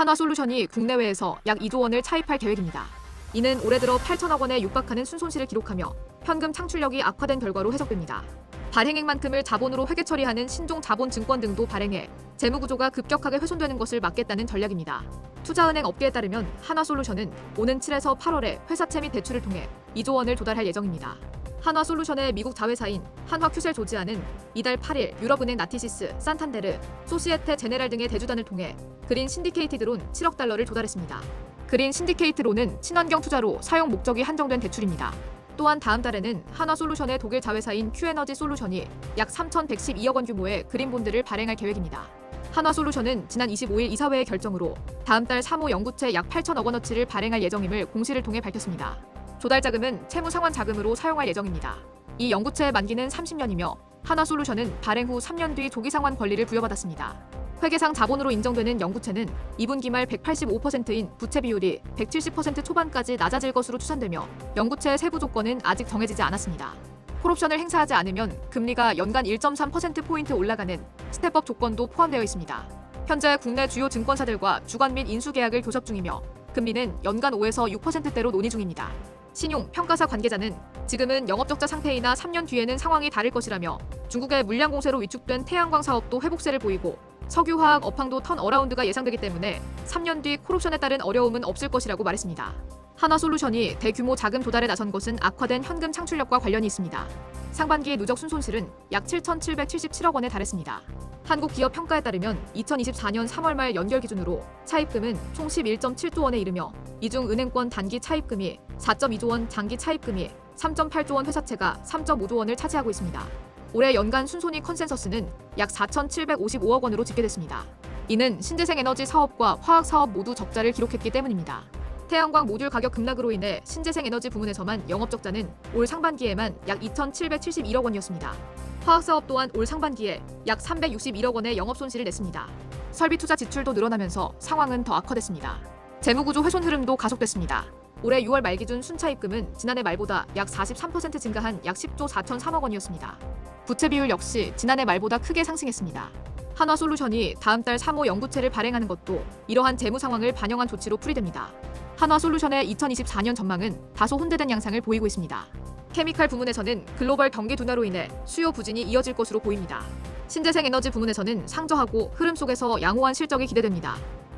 한화솔루션이 국내외에서 약 2조 원을 차입할 계획입니다. 이는 올해 들어 8천억 원에 육박하는 순손실을 기록하며 현금 창출력이 악화된 결과로 해석됩니다. 발행액만큼을 자본으로 회계 처리하는 신종 자본 증권 등도 발행해 재무 구조가 급격하게 훼손되는 것을 막겠다는 전략입니다. 투자은행 업계에 따르면 한화솔루션은 오는 7에서 8월에 회사채 및 대출을 통해 2조 원을 도달할 예정입니다. 한화솔루션의 미국 자회사인 한화큐셀 조지아는 이달 8일 유럽은행 나티시스, 산탄데르, 소시에테 제네랄 등의 대주단을 통해 그린 신디케이티드론 7억 달러를 조달했습니다. 그린 신디케이트론은 친환경 투자로 사용 목적이 한정된 대출입니다. 또한 다음 달에는 한화솔루션의 독일 자회사인 큐에너지 솔루션이 약 3,112억 원 규모의 그린본드를 발행할 계획입니다. 한화솔루션은 지난 25일 이사회의 결정으로 다음 달 3호 연구채 약 8천억 원어치를 발행할 예정임을 공시를 통해 밝혔습니다. 조달 자금은 채무 상환 자금으로 사용할 예정입니다. 이 연구채의 만기는 30년이며 한화솔루션은 발행 후 3년 뒤 조기 상환 권리를 부여받았습니다. 회계상 자본으로 인정되는 연구채는 2분기 말 185%인 부채 비율이 170% 초반까지 낮아질 것으로 추산되며 연구채의 세부 조건은 아직 정해지지 않았습니다. 콜옵션을 행사하지 않으면 금리가 연간 1.3%포인트 올라가는 스텝업 조건도 포함되어 있습니다. 현재 국내 주요 증권사들과 주관 및 인수 계약을 교섭 중이며 금리는 연간 5에서 6%대로 논의 중입니다. 신용 평가사 관계자는 지금은 영업적자 상태이나 3년 뒤에는 상황이 다를 것이라며 중국의 물량 공세로 위축된 태양광 사업도 회복세를 보이고 석유화학 업황도 턴 어라운드가 예상되기 때문에 3년 뒤 콜옵션에 따른 어려움은 없을 것이라고 말했습니다. 한화솔루션이 대규모 자금 조달에 나선 것은 악화된 현금 창출력과 관련이 있습니다. 상반기 누적 순손실은 약 7,777억 원에 달했습니다. 한국기업평가에 따르면 2024년 3월 말 연결 기준으로 차입금은 총 11.7조 원에 이르며 이중 은행권 단기 차입금이 4.2조 원, 장기 차입금이 3.8조 원, 회사채가 3.5조 원을 차지하고 있습니다. 올해 연간 순손익 컨센서스는 약 4,755억 원으로 집계됐습니다. 이는 신재생 에너지 사업과 화학 사업 모두 적자를 기록했기 때문입니다. 태양광 모듈 가격 급락으로 인해 신재생 에너지 부문에서만 영업 적자는 올 상반기에만 약 2,771억 원이었습니다. 화학 사업 또한 올 상반기에 약 361억 원의 영업 손실을 냈습니다. 설비 투자 지출도 늘어나면서 상황은 더 악화됐습니다. 재무구조 훼손 흐름도 가속됐습니다. 올해 6월 말 기준 순차입금은 지난해 말보다 약 43% 증가한 약 10조 4,003억 원이었습니다. 부채 비율 역시 지난해 말보다 크게 상승했습니다. 한화솔루션이 다음 달 3호 연구체를 발행하는 것도 이러한 재무 상황을 반영한 조치로 풀이됩니다. 한화솔루션의 2024년 전망은 다소 혼재된 양상을 보이고 있습니다. 케미칼 부문에서는 글로벌 경기 둔화로 인해 수요 부진이 이어질 것으로 보입니다. 신재생 에너지 부문에서는 상저하고 흐름 속에서 양호한 실적이 기대됩니다.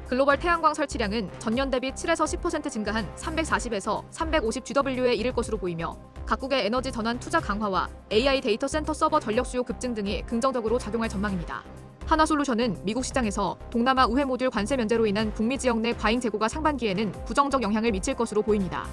글로벌 태양광 설치량은 전년 대비 7에서 10% 증가한 340에서 350 GW에 이를 것으로 보이며 각국의 에너지 전환 투자 강화와 AI 데이터 센터 서버 전력 수요 급증 등이 긍정적으로 작용할 전망입니다. 하나솔루션은 미국 시장에서 동남아 우회 모듈 관세 면제로 인한 북미 지역 내 과잉 재고가 상반기에는 부정적 영향을 미칠 것으로 보입니다.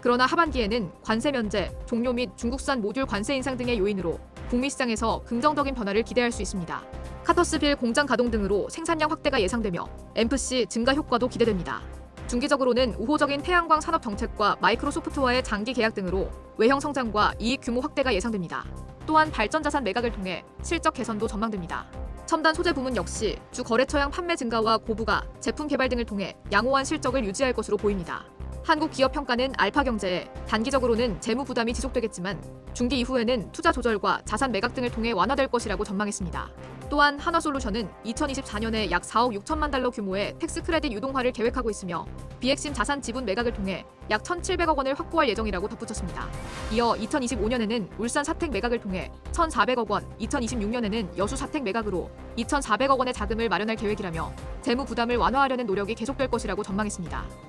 그러나 하반기에는 관세 면제, 종료 및 중국산 모듈 관세 인상 등의 요인으로 북미 시장에서 긍정적인 변화를 기대할 수 있습니다. 카터스빌 공장 가동 등으로 생산량 확대가 예상되며 MFC 증가 효과도 기대됩니다. 중기적으로는 우호적인 태양광 산업 정책과 마이크로소프트와의 장기 계약 등으로 외형 성장과 이익 규모 확대가 예상됩니다. 또한 발전 자산 매각을 통해 실적 개선도 전망됩니다. 첨단 소재 부문 역시 주 거래처양 판매 증가와 고부가 제품 개발 등을 통해 양호한 실적을 유지할 것으로 보입니다. 한국 기업 평가는 알파 경제에 단기적으로는 재무 부담이 지속되겠지만 중기 이후에는 투자 조절과 자산 매각 등을 통해 완화될 것이라고 전망했습니다. 또한 한화솔루션은 2024년에 약 4억 6천만 달러 규모의 텍스 크레딧 유동화를 계획하고 있으며 비핵심 자산 지분 매각을 통해 약 1,700억 원을 확보할 예정이라고 덧붙였습니다. 이어 2025년에는 울산 사택 매각을 통해 1,400억 원, 2026년에는 여수 사택 매각으로 2,400억 원의 자금을 마련할 계획이라며 재무 부담을 완화하려는 노력이 계속될 것이라고 전망했습니다.